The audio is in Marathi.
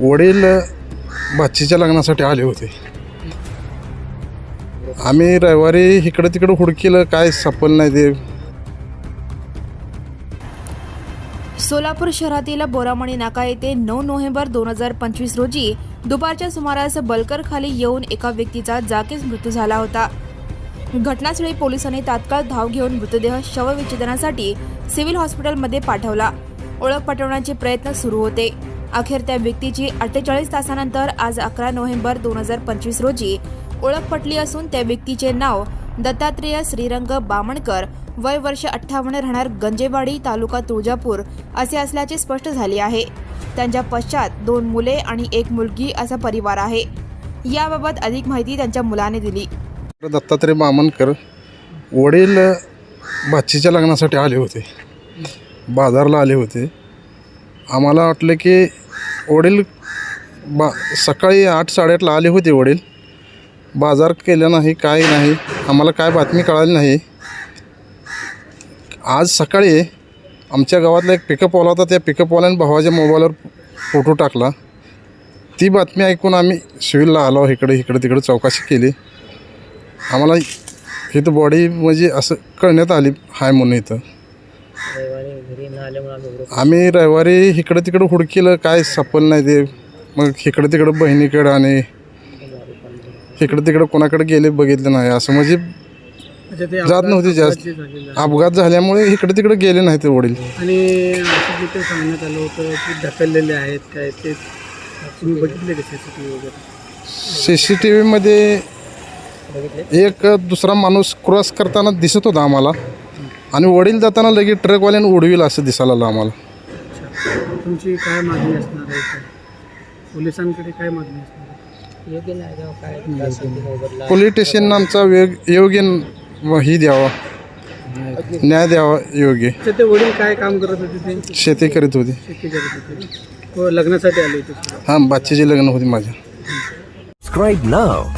वडील भाचीच्या लग्नासाठी आले होते. आम्ही रविवारी इकडं तिकडं हुडकीलं काय सापडलं नाही ते. सोलापूर शहरातील बोरामणी नाका येथे नऊ नोव्हेंबर दोन हजार पंचवीस रोजी दुपारच्या सुमारास बलकर खाली येऊन एका व्यक्तीचा जागीच मृत्यू झाला होता. घटनास्थळी पोलिसांनी तात्काळ धाव घेऊन मृतदेह शवविच्छेदनासाठी सिव्हिल हॉस्पिटलमध्ये पाठवला. ओळख पटवण्याचे प्रयत्न सुरू होते. अखेर त्या व्यक्तीची अठ्ठेचाळीस तासानंतर आज अकरा नोव्हेंबर दोन हजार पंचवीस रोजी ओळख पटली असून त्या व्यक्तीचे नाव दत्तात्रेय श्रीरंग बामणकर वय वर्ष अठ्ठावन्न राहणार गंजेवाडी तालुका तुळजापूर असे असल्याचे स्पष्ट झाले आहे. त्यांच्या पश्चात दोन मुले आणि एक मुलगी असा परिवार आहे. याबाबत अधिक माहिती त्यांच्या मुलाने दिली. दत्तात्रय बामणकर वडील भाचीच्या लग्नासाठी आले होते. बाजारला आले होते. आम्हाला वाटलं की वडील बा सकाळी आठ साडेआठला आले होते वडील. बाजार केला नाही काय नाही आम्हाला काय बातमी कळाली नाही. आज सकाळी आमच्या गावातला एक पिकअपवाला होता त्या पिकअपवाल्याने भावाच्या मोबाईलवर फोटो टाकला. ती बातमी ऐकून आम्ही सिव्हिलला आलो इकडे इकडे तिकडे चौकशी केली. आम्हाला इथं बॉडी म्हणजे असं कळण्यात आली हाय म्हणून इथं. रविवारी घरी न आल्यामुळे आम्ही रविवारी इकडं तिकडं हुडकीलं काय सापडलं नाही ते. मग इकडं तिकडं बहिणीकडं आणि इकडं तिकडं कोणाकडे गेले बघितलं नाही. असं म्हणजे ते जात नव्हती जास्त. अपघात झालेलं आहे. अपघात झाल्यामुळे इकडे तिकडे गेले नाही ते वडील. आणि असं सांगण्यात आलं होतं की ढकललेले आहेत काय ते तुम्ही बघितले का सीसीटीव्ही वगैरे? सी सी टी व्हीमध्ये एक दुसरा माणूस क्रॉस करताना दिसत होता आम्हाला. आणि वडील जाताना लगेच ट्रकवाल्यानं उडविल असं दिसायला लागलं आम्हाला. तुमची काय मागणी असणार आहे पोलिसांकडे काय मागणी असणार आहे? योग्य नाही जेव्हा काय त्रास होते मोबाईलला पोलीस स्टेशननं आमचा वेग योग्य न- ही द्यावा. न्याय द्यावा योग्य. ते वडील काय काम करत होते ते? शेती करीत होती. शेती करत होते. हो लग्नासाठी आले होते हां बाच्चीचे लग्न होती माझ्या Subscribe now